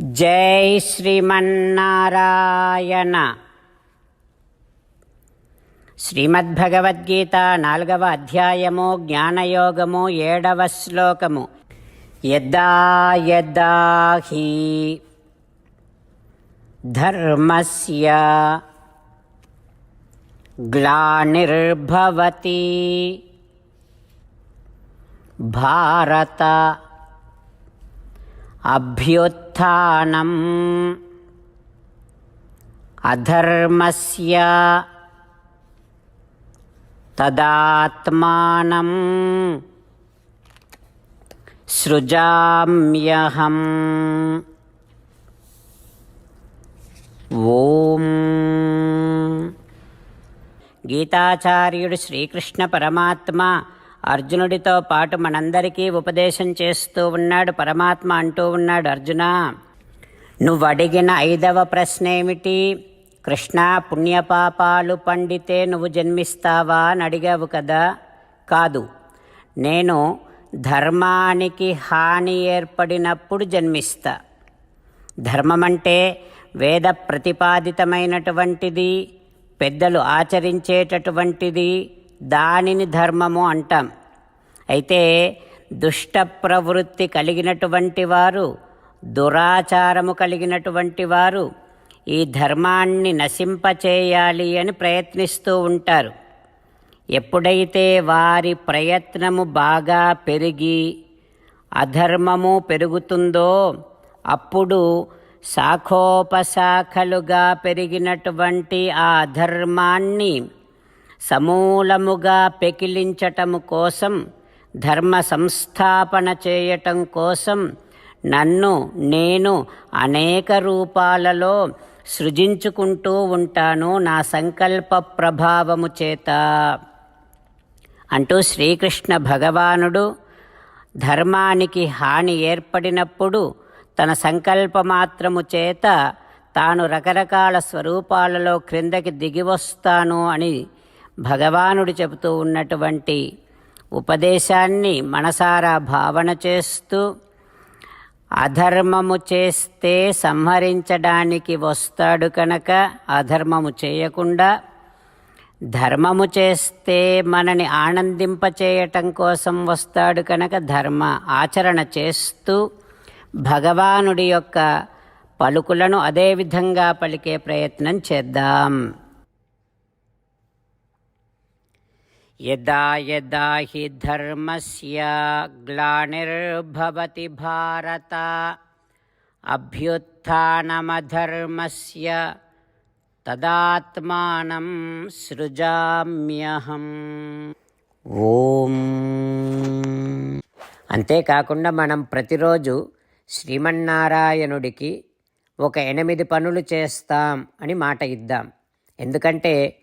జై శ్రీమన్నారాయణ. శ్రీమద్భగవద్గీత నాలుగవ అధ్యాయము జ్ఞానయోగము ఏడవ శ్లోకము. యదా యదా హి ధర్మస్య గ్లానిర్భవతి. భారత అభ్యుత్థానం. అధర్మస్య తదాత్మానం. సృజామ్యహం. ఓం. గీతాచార్యుడు శ్రీకృష్ణ పరమాత్మ అర్జునుడితో పాటు మనందరికీ ఉపదేశం చేస్తూ ఉన్నాడు పరమాత్మ అంటూ ఉన్నాడు అర్జున. నువ్వు అడిగిన ఐదవ ప్రశ్న ఏమిటి కృష్ణ పుణ్యపాపాలు పండితే నువ్వు జన్మిస్తావా అని అడిగావు కదా? కాదు. నేను ధర్మానికి హాని ఏర్పడినప్పుడు జన్మిస్తా. ధర్మం అంటే వేద ప్రతిపాదితమైనటువంటిది పెద్దలు ఆచరించేటటువంటిది దానిని ధర్మము అంటాం. అయితే దుష్ట ప్రవృత్తి కలిగినటువంటి వారు దురాచారము కలిగినటువంటి వారు ఈ ధర్మాన్ని నశింపచేయాలి అని ప్రయత్నిస్తూ ఉంటారు. ఎప్పుడైతే వారి ప్రయత్నము బాగా పెరిగి అధర్మము పెరుగుతుందో అప్పుడు శాఖోపశాఖలుగా పెరిగినటువంటి ఆ అధర్మాన్ని సమూలముగా పెకిలించటము కోసం ధర్మ సంస్థాపన చేయటం కోసం నన్ను నేను అనేక రూపాలలో సృజించుకుంటూ ఉంటాను నా సంకల్ప ప్రభావము చేత. అంటూ శ్రీకృష్ణ భగవానుడు ధర్మానికి హాని ఏర్పడినప్పుడు తన సంకల్పమాత్రము చేత తాను రకరకాల స్వరూపాలలో క్రిందకి దిగివస్తాను అని భగవానుడు చెబుతూ ఉన్నటువంటి ఉపదేశాన్ని మనసారా భావన చేస్తూ అధర్మము చేస్తే సంహరించడానికి వస్తాడు కనుక అధర్మము చేయకుండా ధర్మము చేస్తే మనని ఆనందింపచేయటం కోసం వస్తాడు కనుక ధర్మ ఆచరణ చేస్తూ భగవానుడి యొక్క పలుకులను అదే విధంగా పలికే ప్రయత్నం చేద్దాం. యదా యదా హి ధర్మస్య గ్లానిర్భవతి భారత అభ్యుత్నమధర్మస్య తదాత్మానం సృజామ్యహం. ఓం. అంతేకాకుండా మనం ప్రతిరోజు శ్రీమన్నారాయణుడికి ఒక ఎనిమిది పనులు చేస్తాం అని మాట ఇద్దాం. ఎందుకంటే